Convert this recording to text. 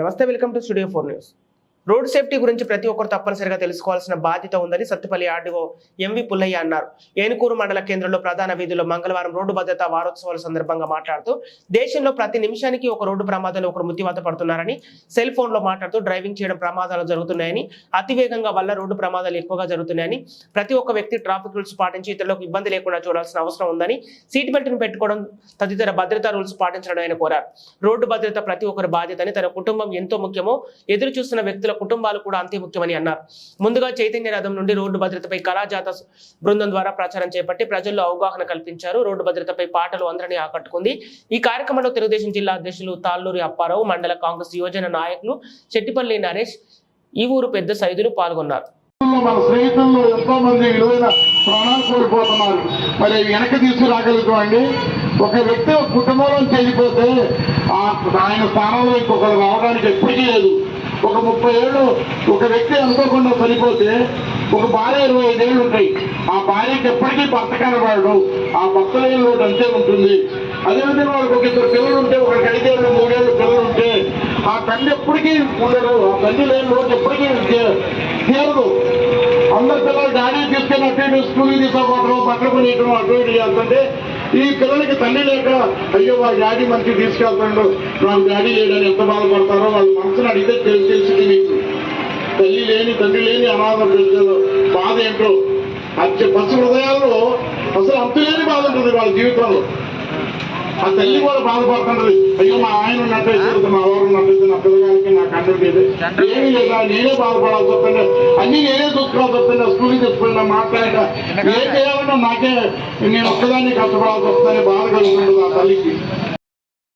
Namaste welcome to studio four news. Road safety గురించి ప్రతి ఒక్కరు తప్పనిసరిగా తెలుసుకోవాల్సిన బాధ్యత ఉందని సత్తుపల్లి ఆర్డీఓ ఎంవి పుల్లయ్య అన్నారు. ఏనుకూరు మండల కేంద్రంలో ప్రధాన వీధిలో మంగళవారం రోడ్డు భద్రతా వారోత్సవాల సందర్భంగా మాట్లాడుతూ దేశంలో ప్రతి నిమిషానికి ఒక రోడ్డు ప్రమాదంలో ఒకరు మృత్యువాత పడుతున్నారని సెల్ ఫోన్లో మాట్లాడుతూ డ్రైవింగ్ చేయడం ప్రమాదాలు జరుగుతున్నాయని అతివేగంగా వల్ల రోడ్డు ప్రమాదాలు ఎక్కువగా జరుగుతున్నాయని ప్రతి ఒక్క వ్యక్తి ట్రాఫిక్ రూల్స్ పాటించి ఇతరులకు ఇబ్బంది లేకుండా చూడాల్సిన అవసరం ఉందని సీట్ బెల్ట్ను పెట్టుకోవడం తదితర భద్రతా రూల్స్ పాటించడం ఆయన కోరారు. రోడ్డు భద్రత ప్రతి ఒక్కరి బాధ్యతని తన కుటుంబం ఎంతో ముఖ్యమో ఎదురు చూస్తున్న వ్యక్తులు కుటుంబాలు కూడా అంతే ముఖ్యమని అన్నారు. ముందుగా చైతన్య రథం నుండి రోడ్డు భద్రతపై కళాజాత బృందం ద్వారా ప్రచారం చేపట్టి ప్రజల్లో అవగాహన కల్పించారు. రోడ్డు భద్రతపై పాటలు అందరినీ ఆకట్టుకుంది. ఈ కార్యక్రమంలో తెలుగుదేశం జిల్లా అధ్యక్షులు తాళ్ళూరి అప్పారావు మండల కాంగ్రెస్ యువజన నాయకులు చెట్టిపల్లి నరేష్ ఈ ఊరు పెద్ద సైదులు పాల్గొన్నారు. మన స్నేహితుల్లో ఎంతో మంది విలువైన ప్రాణాలు కోల్పోతున్నారు. మరి వెనక్కి తీసుకురాగలుగుతామండి. ఒక వ్యక్తి ఒక కుటుంబంలో చనిపోతే ఆయన స్థానంలో ఇంకొకరు రావడానికి ఎప్పటికీ లేదు ఒక ముప్పై ఏళ్ళు ఒక వ్యక్తి అనుకోకుండా చనిపోతే ఒక భార్య ఇరవై ఐదేళ్ళు ఉంటాయి. ఆ భార్యకి ఎప్పటికీ భర్త కనబడడు ఆ భర్త లేని లోటు అంతే ఉంటుంది. అదేవిధంగా వాళ్ళకి ఒక ఇద్దరు పిల్లలు ఉంటే ఒకరికి ఐదేళ్ళు మూడేళ్ళు పిల్లలు ఉంటే ఆ తండ్రి ఎప్పటికీ ఉండడు. ఆ తండ్రి లేని లోటు ఎప్పటికీ తీరదు అందరు పిల్లలు డాడీ తీసుకెళ్ళి అటు స్కూల్కి తీసుకోవడం బట్టలు కొనియటం అటు ఇటు చేస్తుంటే ఈ పిల్లలకి తల్లి లేక అయ్యో వాళ్ళ డాడీ మంచిగా తీసుకెళ్తాడు నాకు డాడీ లేడని ఎంత బాధపడతారో వాళ్ళ మనసును అడిగితే తెలుసు. లేని తండ్రి లేని అనాథ బిడ్డలు బాధ ఏంటో? అచ్చ పచ్చ హృదయాల్లో అసలు అంతులేని బాధ ఉంటుంది వాళ్ళ జీవితంలో. ఆ తల్లి కూడా బాధపడుతున్నది అయ్యో మా ఆయన ఉన్నట్టయితే మా వారు ఉన్నట్టయితే నా పిల్లగానికి నా కండ్రుడికి ఏమీ లేదా? నేనే బాధపడాల్సి వస్తుంది అన్ని నేనే చూసుకోవాల్సి వస్తుంది స్కూల్కి తీసుకున్నా మాట్లాడక ఏం చేయాలన్నా నాకే నేను ఒక్కదాన్ని కష్టపడాల్సి వస్తుందని బాధ కలుగుతుంది ఆ తల్లికి.